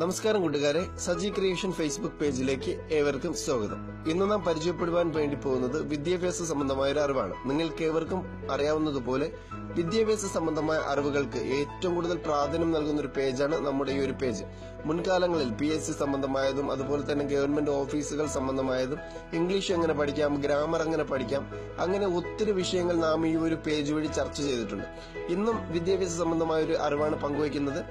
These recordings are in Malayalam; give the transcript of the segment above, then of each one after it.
നമസ്കാരം കൂട്ടുകാരെ. സജി ക്രിയേഷൻ ഫേസ്ബുക്ക് പേജിലേക്ക് ഏവർക്കും സ്വാഗതം. ഇന്ന് നാം പരിചയപ്പെടുവാൻ വേണ്ടി പോകുന്നത് വിദ്യാഭ്യാസ സംബന്ധമായ ഒരു അറിവാണ്. നിങ്ങൾക്ക് ഏവർക്കും അറിയാവുന്നതുപോലെ വിദ്യാഭ്യാസ സംബന്ധമായ അറിവുകൾക്ക് ഏറ്റവും കൂടുതൽ പ്രാധാന്യം നൽകുന്ന ഒരു പേജാണ് നമ്മുടെ ഈ ഒരു പേജ്. മുൻകാലങ്ങളിൽ പി എസ് സി സംബന്ധമായതും അതുപോലെ തന്നെ ഗവൺമെന്റ് ഓഫീസുകൾ സംബന്ധമായതും ഇംഗ്ലീഷ് എങ്ങനെ പഠിക്കാം ഗ്രാമർ എങ്ങനെ പഠിക്കാം അങ്ങനെ ഒത്തിരി വിഷയങ്ങൾ നാം ഈ ഒരു പേജ് വഴി ചർച്ച ചെയ്തിട്ടുണ്ട്. ഇന്നും വിദ്യാഭ്യാസ സംബന്ധമായ ഒരു അറിവാണ് പങ്കുവയ്ക്കുന്നത്.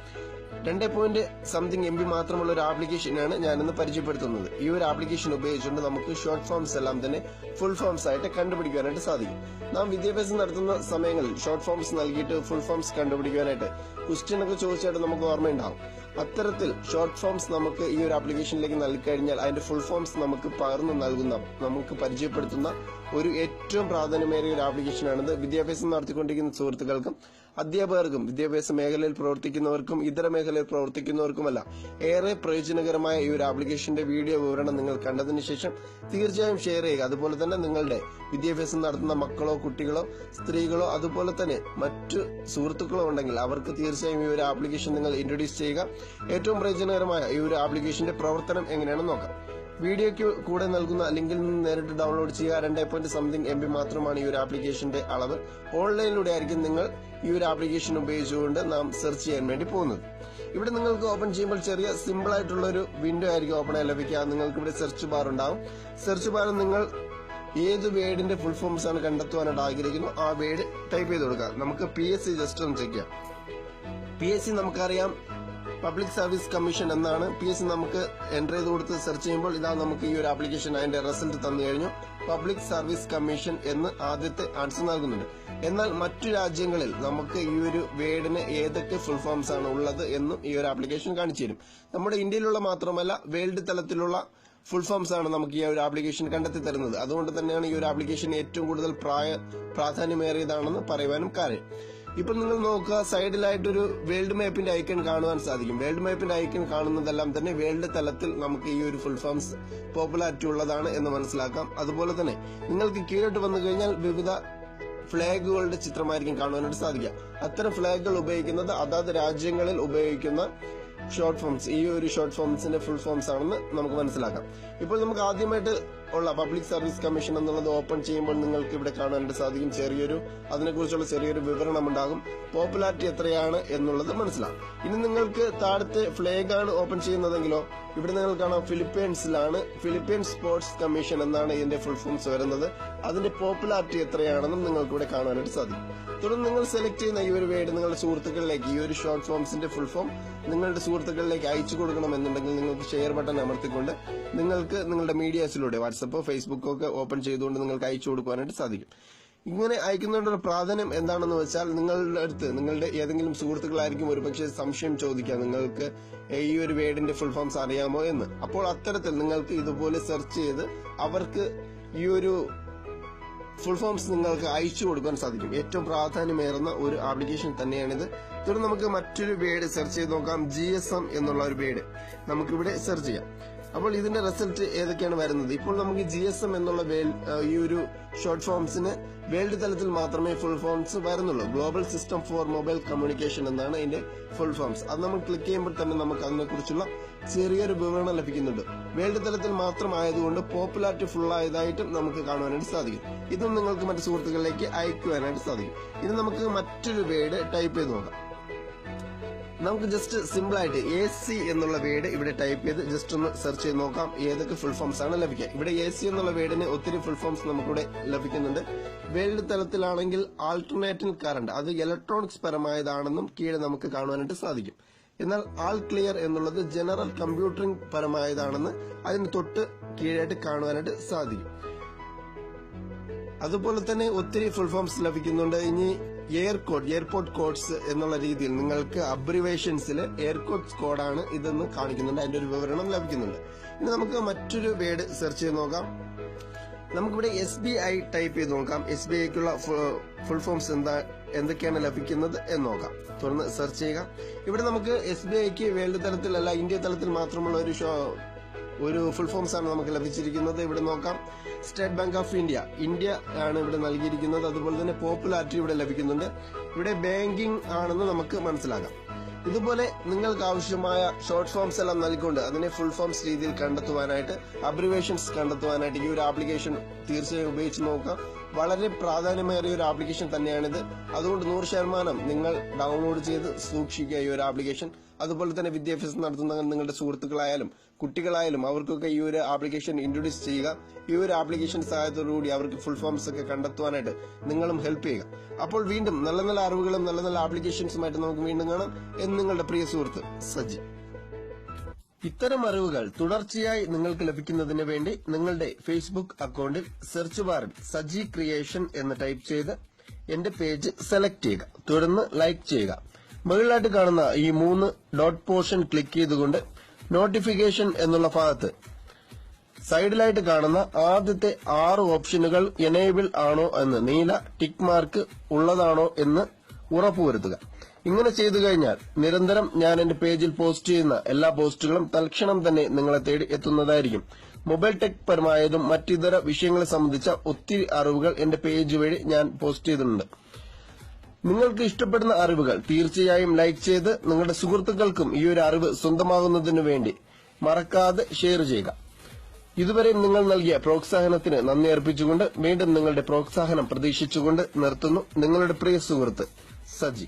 രണ്ട് പോയിന്റ് സംതിങ് എം ബി മാത്രമുള്ള ഒരു ആപ്ലിക്കേഷനാണ് ഞാനിന്ന് പരിചയപ്പെടുത്തുന്നത്. ഈ ഒരു ആപ്ലിക്കേഷൻ ഉപയോഗിച്ചുകൊണ്ട് നമുക്ക് ഷോർട്ട് ഫോംസ് എല്ലാം തന്നെ ഫുൾ ഫോംസ് ആയിട്ട് കണ്ടുപിടിക്കാനായിട്ട് സാധിക്കും. നാം വിദ്യാഭ്യാസം നടത്തുന്ന സമയങ്ങളിൽ ഷോർട്ട് ഫോംസ് നൽകിയിട്ട് ഫുൾ ഫോംസ് കണ്ടുപിടിക്കാനായിട്ട് ക്വസ്റ്റ്യൻ ഒക്കെ ചോദിച്ചായിട്ട് നമുക്ക് ഓർമ്മയുണ്ടാവും. അത്തരത്തിൽ ഷോർട്ട് ഫോംസ് നമുക്ക് ഈ ഒരു ആപ്ലിക്കേഷനിലേക്ക് നൽകിക്കഴിഞ്ഞാൽ അതിന്റെ ഫുൾ ഫോംസ് നമുക്ക് പകർന്നു നൽകുന്ന നമുക്ക് പരിചയപ്പെടുത്തുന്ന ഒരു ഏറ്റവും പ്രാധാന്യമേറിയ ഒരു ആപ്ലിക്കേഷനാണിത് വിദ്യാഭ്യാസം നടത്തിക്കൊണ്ടിരിക്കുന്ന സുഹൃത്തുക്കൾക്കും അധ്യാപകർക്കും വിദ്യാഭ്യാസ മേഖലയിൽ പ്രവർത്തിക്കുന്നവർക്കും ഇതര മേഖലയിൽ പ്രവർത്തിക്കുന്നവർക്കുമല്ല ഏറെ പ്രയോജനകരമായ ഈ ഒരു ആപ്ലിക്കേഷന്റെ വീഡിയോ വിവരണം നിങ്ങൾ കണ്ടതിന് ശേഷം തീർച്ചയായും ഷെയർ ചെയ്യുക. അതുപോലെ തന്നെ നിങ്ങളുടെ വിദ്യാഭ്യാസം നടത്തുന്ന മക്കളോ കുട്ടികളോ സ്ത്രീകളോ അതുപോലെ തന്നെ മറ്റു സുഹൃത്തുക്കളോ ഉണ്ടെങ്കിൽ അവർക്ക് തീർച്ചയായും ഈ ഒരു ആപ്ലിക്കേഷൻ നിങ്ങൾ ഇൻട്രൊഡ്യൂസ് ചെയ്യുക. ഏറ്റവും പ്രയോജനകരമായ ഈ ഒരു ആപ്ലിക്കേഷന്റെ പ്രവർത്തനം എങ്ങനെയാണെന്ന് നോക്കാം. വീഡിയോയ്ക്ക് കൂടെ നൽകുന്ന ലിങ്കിൽ നിന്ന് നേരിട്ട് ഡൗൺലോഡ് ചെയ്യുക. രണ്ടേ പോയിന്റ് സംതിങ് എം ബി മാത്രമാണ് ഈ ഒരു ആപ്ലിക്കേഷന്റെ അളവ്. ഓൺലൈനിലൂടെ ആയിരിക്കും നിങ്ങൾ ഈ ഒരു ആപ്ലിക്കേഷൻ ഉപയോഗിച്ചുകൊണ്ട് നാം സെർച്ച് ചെയ്യാൻ വേണ്ടി പോകുന്നത്. ഇവിടെ നിങ്ങൾക്ക് ഓപ്പൺ ചെയ്യുമ്പോൾ ചെറിയ സിമ്പിൾ ആയിട്ടുള്ള ഒരു വിൻഡോ ആയിരിക്കും ഓപ്പൺ ആയി ലഭിക്കുക. നിങ്ങൾക്ക് ഇവിടെ സെർച്ച് ബാർ ഉണ്ടാവും. സെർച്ച് ബാറിൽ നിങ്ങൾ ഏത് വേർഡിന്റെ ഫുൾ ഫോംസ് ആണ് കണ്ടെത്തുവാനായിട്ട് ആഗ്രഹിക്കുന്നു ആ വേർഡ് ടൈപ്പ് ചെയ്ത് കൊടുക്കുക. നമുക്ക് പി എസ് സി ജസ്റ്റ് ഒന്ന് ചെക്ക് ചെയ്യാം. പി എസ് സി നമുക്കറിയാം പബ്ലിക് സർവീസ് കമ്മീഷൻ എന്നാണ് പി എസ് നമുക്ക് എന്റർ ചെയ്ത് കൊടുത്ത് സെർച്ച് ചെയ്യുമ്പോൾ ഇതാ നമുക്ക് ഈ ഒരു ആപ്ലിക്കേഷൻ അതിന്റെ റിസൾട്ട് തന്നു കഴിഞ്ഞു. പബ്ലിക് സർവീസ് കമ്മീഷൻ എന്ന് ആദ്യത്തെ ആൻസർ നൽകുന്നുണ്ട്. എന്നാൽ മറ്റു രാജ്യങ്ങളിൽ നമുക്ക് ഈ ഒരു വേർഡിന് ഏതൊക്കെ ഫുൾ ഫോംസ് ആണ് ഉള്ളത് എന്നും ഈ ഒരു ആപ്ലിക്കേഷൻ കാണിച്ചു തരും. നമ്മുടെ ഇന്ത്യയിലുള്ള മാത്രമല്ല വേൾഡ് തലത്തിലുള്ള ഫുൾ ഫോംസ് ആണ് നമുക്ക് ഈ ഒരു ആപ്ലിക്കേഷൻ കണ്ടെത്തി തരുന്നത്. അതുകൊണ്ട് തന്നെയാണ് ഈ ഒരു ആപ്ലിക്കേഷൻ ഏറ്റവും കൂടുതൽ പ്രായ പ്രാധാന്യമേറിയതാണെന്ന് പറയുവാനും കാര്യം. ഇപ്പൊ നിങ്ങൾ നോക്കുക സൈഡിലായിട്ടൊരു വേൾഡ് മാപ്പിന്റെ ഐക്കൺ കാണുവാൻ സാധിക്കും. വേൾഡ് മാപ്പിന്റെ ഐക്കൺ കാണുന്നതെല്ലാം തന്നെ വേൾഡ് തലത്തിൽ നമുക്ക് ഈ ഒരു ഫുൾ ഫോംസ് പോപ്പുലാരിറ്റി ഉള്ളതാണ് എന്ന് മനസ്സിലാക്കാം. അതുപോലെ തന്നെ നിങ്ങൾക്ക് കീഴോട്ട് വന്നു കഴിഞ്ഞാൽ വിവിധ ഫ്ലാഗുകളുടെ ചിത്രമായിരിക്കും കാണുവാനായിട്ട് സാധിക്കുക. അത്തരം ഫ്ലാഗുകൾ ഉപയോഗിക്കുന്നത് അതാത് രാജ്യങ്ങളിൽ ഉപയോഗിക്കുന്ന ഷോർട്ട് ഫോംസ് ഈ ഒരു ഷോർട്ട് ഫോംസിന്റെ ഫുൾ ഫോംസ് ആണെന്ന് നമുക്ക് മനസ്സിലാക്കാം. ഇപ്പോൾ നമുക്ക് ആദ്യമായിട്ട് ഉള്ള പബ്ലിക് സർവീസ് കമ്മീഷൻ എന്നുള്ളത് ഓപ്പൺ ചെയ്യുമ്പോൾ നിങ്ങൾക്ക് ഇവിടെ കാണാനായിട്ട് സാധിക്കും. ചെറിയൊരു അതിനെക്കുറിച്ചുള്ള ചെറിയൊരു വിവരണം ഉണ്ടാകും പോപ്പുലാരിറ്റി എത്രയാണ് എന്നുള്ളത് മനസ്സിലാകും. ഇനി നിങ്ങൾക്ക് താഴത്തെ ഫ്ലേഗ് ആണ് ഓപ്പൺ ചെയ്യുന്നതെങ്കിലോ ഇവിടെ നിങ്ങൾ കാണാം ഫിലിപ്പീൻസിലാണ് ഫിലിപ്പീൻ സ്പോർട്സ് കമ്മീഷൻ എന്നാണ് ഇതിന്റെ ഫുൾ ഫോംസ് വരുന്നത്. അതിന്റെ പോപ്പുലാരിറ്റി എത്രയാണെന്നും നിങ്ങൾക്ക് ഇവിടെ കാണാനായിട്ട് സാധിക്കും. തുടർന്ന് നിങ്ങൾ സെലക്ട് ചെയ്യുന്ന ഈ ഒരു വേർഡ് നിങ്ങളുടെ സുഹൃത്തുക്കളിലേക്ക് ഈ ഒരു ഷോർട്ട് ഫോംസിന്റെ ഫുൾ ഫോം നിങ്ങളുടെ സുഹൃത്തുക്കളിലേക്ക് അയച്ചു കൊടുക്കണമെന്നുണ്ടെങ്കിൽ നിങ്ങൾക്ക് ഷെയർ ബട്ടൺ അമർത്തിക്കൊണ്ട് നിങ്ങൾക്ക് നിങ്ങളുടെ മീഡിയാസിലൂടെ വാട്സപ്പോ ഫേസ്ബുക്കോ ഒക്കെ ഓപ്പൺ ചെയ്തുകൊണ്ട് നിങ്ങൾക്ക് അയച്ചു കൊടുക്കുവാനായിട്ട് സാധിക്കും. ഇങ്ങനെ അയക്കുന്നതിന്റെ പ്രാധാന്യം എന്താണെന്ന് വെച്ചാൽ നിങ്ങളുടെ അടുത്ത് നിങ്ങളുടെ ഏതെങ്കിലും സുഹൃത്തുക്കളായിരിക്കും ഒരുപക്ഷെ സംശയം ചോദിക്കാം നിങ്ങൾക്ക് ഈ ഒരു വേർഡിന്റെ ഫുൾ ഫോംസ് അറിയാമോ എന്ന്. അപ്പോൾ അത്തരത്തിൽ നിങ്ങൾക്ക് ഇതുപോലെ സെർച്ച് ചെയ്ത് അവർക്ക് ഈ ഒരു ഫുൾ ഫോംസ് നിങ്ങൾക്ക് അയച്ചു കൊടുക്കാൻ സാധിക്കും. ഏറ്റവും പ്രാധാന്യമേറുന്ന ഒരു ആപ്ലിക്കേഷൻ തന്നെയാണിത്. തുടർന്ന് നമുക്ക് മറ്റൊരു വേഡ് സെർച്ച് ചെയ്ത് നോക്കാം ജി എസ് എം എന്നുള്ള ഒരു വേഡ് നമുക്കിവിടെ സെർച്ച് ചെയ്യാം. അപ്പോൾ ഇതിന്റെ റിസൾട്ട് ഏതൊക്കെയാണ് വരുന്നത്? ഇപ്പോൾ നമുക്ക് ജി എസ് എം എന്നുള്ള ഈ ഒരു ഷോർട്ട് ഫോംസിന് വേൾഡ് തലത്തിൽ മാത്രമേ ഫുൾ ഫോംസ് വരുന്നുള്ളൂ. Global system for mobile communication എന്നാണ് അതിന്റെ ഫുൾ ഫോംസ് അത് നമ്മൾ ക്ലിക്ക് ചെയ്യുമ്പോൾ തന്നെ നമുക്ക് അതിനെക്കുറിച്ചുള്ള ചെറിയൊരു വിവരണം ലഭിക്കുന്നുണ്ട്. വേൾഡ് തലത്തിൽ മാത്രമായതുകൊണ്ട് പോപ്പുലാരിറ്റി ഫുൾ ആയതായിട്ടും നമുക്ക് കാണുവാനായിട്ട് സാധിക്കും. ഇതും നിങ്ങൾക്ക് മറ്റു സുഹൃത്തുക്കളിലേക്ക് അയക്കുവാനായിട്ട് സാധിക്കും. ഇനി നമുക്ക് മറ്റൊരു വേർഡ് ടൈപ്പ് ചെയ്ത് നോക്കാം. നമുക്ക് ജസ്റ്റ് സിമ്പിൾ ആയിട്ട് എ സി എന്നുള്ള വേർഡ് ഇവിടെ ടൈപ്പ് ചെയ്ത് ജസ്റ്റ് ഒന്ന് സെർച്ച് ചെയ്ത് നോക്കാം. ഏതൊക്കെ ഫുൾ ഫോംസ് ആണ് ലഭിക്കുക ഇവിടെ എ സി എന്നുള്ള വേർഡിന് ഒത്തിരി ഫുൾ ഫോംസ് നമുക്കിവിടെ ലഭിക്കുന്നുണ്ട്. വേൾഡ് തലത്തിലാണെങ്കിൽ ആൾട്ടർനേറ്റിംഗ് കറണ്ട് അത് ഇലക്ട്രോണിക്സ് പരമായതാണെന്നും കീഴെ നമുക്ക് കാണുവാനായിട്ട് സാധിക്കും. എന്നാൽ ആൾ ക്ലിയർ എന്നുള്ളത് ജനറൽ കമ്പ്യൂട്ടറിംഗ് പരമായതാണെന്ന് അതിന് തൊട്ട് കീഴായിട്ട് കാണുവാനായിട്ട് സാധിക്കും. അതുപോലെ തന്നെ ഒത്തിരി ഫുൾ ഫോംസ് ലഭിക്കുന്നുണ്ട്. ഇനി എയർ കോഡ് എയർപോർട്ട് കോഡ്സ് എന്നുള്ള രീതിയിൽ നിങ്ങൾക്ക് അബ്രിവേഷൻസിൽ എയർ കോഡ്സ് കോഡാണ് ഇതെന്ന് കാണിക്കുന്നുണ്ട്. അതിന്റെ ഒരു വിവരണം ലഭിക്കുന്നുണ്ട്. ഇനി നമുക്ക് മറ്റൊരു വേർഡ് സെർച്ച് ചെയ്ത് നോക്കാം. നമുക്കിവിടെ എസ് ബി ഐ ടൈപ്പ് ചെയ്ത് നോക്കാം. എസ് ബി ഐക്കുള്ള ഫുൾ ഫോംസ് എന്താ എന്തൊക്കെയാണ് ലഭിക്കുന്നത് എന്ന് നോക്കാം. തുടർന്ന് സെർച്ച് ചെയ്യുക. ഇവിടെ നമുക്ക് എസ് ബി ഐക്ക് വേൾഡ് തലത്തിലല്ല ഇന്ത്യ തലത്തിൽ മാത്രമുള്ള ഒരു ഒരു ഫുൾ ഫോംസ് ആണ് നമുക്ക് ലഭിച്ചിരിക്കുന്നത്. ഇവിടെ നോക്കാം. State Bank of India India ആണ് ഇവിടെ നൽകിയിരിക്കുന്നത്. അതുപോലെ തന്നെ പോപ്പുലാരിറ്റി ഇവിടെ ലഭിക്കുന്നുണ്ട്. ഇവിടെ ബാങ്കിങ് ആണെന്ന് നമുക്ക് മനസ്സിലാക്കാം ഇതുപോലെ നിങ്ങൾക്ക് ആവശ്യമായ ഷോർട്ട് ഫോംസ് എല്ലാം നൽകിക്കൊണ്ട് അതിനെ ഫുൾ ഫോംസ് രീതിയിൽ കണ്ടെത്തുവാനായിട്ട് അബ്രിവേഷൻസ് കണ്ടെത്തുവാനായിട്ട് ഈ ഒരു ആപ്ലിക്കേഷൻ തീർച്ചയായും ഉപയോഗിച്ച് നോക്കാം. വളരെ പ്രാധാന്യമേറിയ ഒരു ആപ്ലിക്കേഷൻ തന്നെയാണിത്. അതുകൊണ്ട് നൂറ് ശതമാനം നിങ്ങൾ ഡൗൺലോഡ് ചെയ്ത് സൂക്ഷിക്കുക ഈ ഒരു ആപ്ലിക്കേഷൻ അതുപോലെ തന്നെ വിദ്യാഭ്യാസം നടത്തുന്ന നിങ്ങളുടെ സുഹൃത്തുക്കളായാലും കുട്ടികളായാലും അവർക്കൊക്കെ ഈ ഒരു ആപ്ലിക്കേഷൻ ഇൻട്രൊഡ്യൂസ് ചെയ്യുക. ഈ ഒരു ആപ്ലിക്കേഷൻ സഹായത്തോടുകൂടി അവർക്ക് ഫുൾ ഫോംസ് ഒക്കെ കണ്ടെത്തുവാനായിട്ട് നിങ്ങളും ഹെൽപ്പ് ചെയ്യുക. അപ്പോൾ വീണ്ടും നല്ല നല്ല അറിവുകളും നല്ല നല്ല ആപ്ലിക്കേഷൻസുമായിട്ട് നമുക്ക് വീണ്ടും കാണാം. എന്ന് നിങ്ങളുടെ പ്രിയ സുഹൃത്ത് സജി. ഇത്തരം അറിവുകൾ തുടർച്ചയായി നിങ്ങൾക്ക് ലഭിക്കുന്നതിന് വേണ്ടി നിങ്ങളുടെ ഫേസ്ബുക്ക് അക്കൗണ്ടിൽ സെർച്ച് ബാറിൽ സജി ക്രിയേഷൻ എന്ന് ടൈപ്പ് ചെയ്ത് എന്റെ പേജ് സെലക്ട് ചെയ്യുക. തുടർന്ന് ലൈക്ക് ചെയ്യുക. മുകളിലായിട്ട് കാണുന്ന ഈ മൂന്ന് ഡോട്ട് പോർഷൻ ക്ലിക്ക് ചെയ്തുകൊണ്ട് നോട്ടിഫിക്കേഷൻ എന്നുള്ള ഭാഗത്ത് സൈഡിലായിട്ട് കാണുന്ന ആദ്യത്തെ ആറ് ഓപ്ഷനുകൾ എനേബിൾ ആണോ എന്ന് നീല ടിക്ക് മാർക്ക് ഉള്ളതാണോ എന്ന് ഉറപ്പുവരുത്തുക. ഇങ്ങനെ ചെയ്തു കഴിഞ്ഞാൽ നിരന്തരം ഞാൻ എന്റെ പേജിൽ പോസ്റ്റ് ചെയ്യുന്ന എല്ലാ പോസ്റ്റുകളും തൽക്ഷണം തന്നെ നിങ്ങളെ തേടി എത്തുന്നതായിരിക്കും. മൊബൈൽ ടെക് പരമായതും മറ്റിതര വിഷയങ്ങളെ സംബന്ധിച്ച ഒത്തിരി അറിവുകൾ എന്റെ പേജ് വഴി ഞാൻ പോസ്റ്റ് ചെയ്തിട്ടുണ്ട്. നിങ്ങൾക്ക് ഇഷ്ടപ്പെടുന്ന അറിവുകൾ തീർച്ചയായും ലൈക്ക് ചെയ്ത് നിങ്ങളുടെ സുഹൃത്തുക്കൾക്കും ഈ ഒരു അറിവ് സ്വന്തമാകുന്നതിനു വേണ്ടി മറക്കാതെ ഷെയർ ചെയ്യുക. ഇതുവരെ നിങ്ങൾ നൽകിയ പ്രോത്സാഹനത്തിന് നന്ദി അർപ്പിച്ചുകൊണ്ട് വീണ്ടും നിങ്ങളുടെ പ്രോത്സാഹനം പ്രതീക്ഷിച്ചുകൊണ്ട് നിർത്തുന്നു നിങ്ങളുടെ പ്രിയ സുഹൃത്ത് സജി.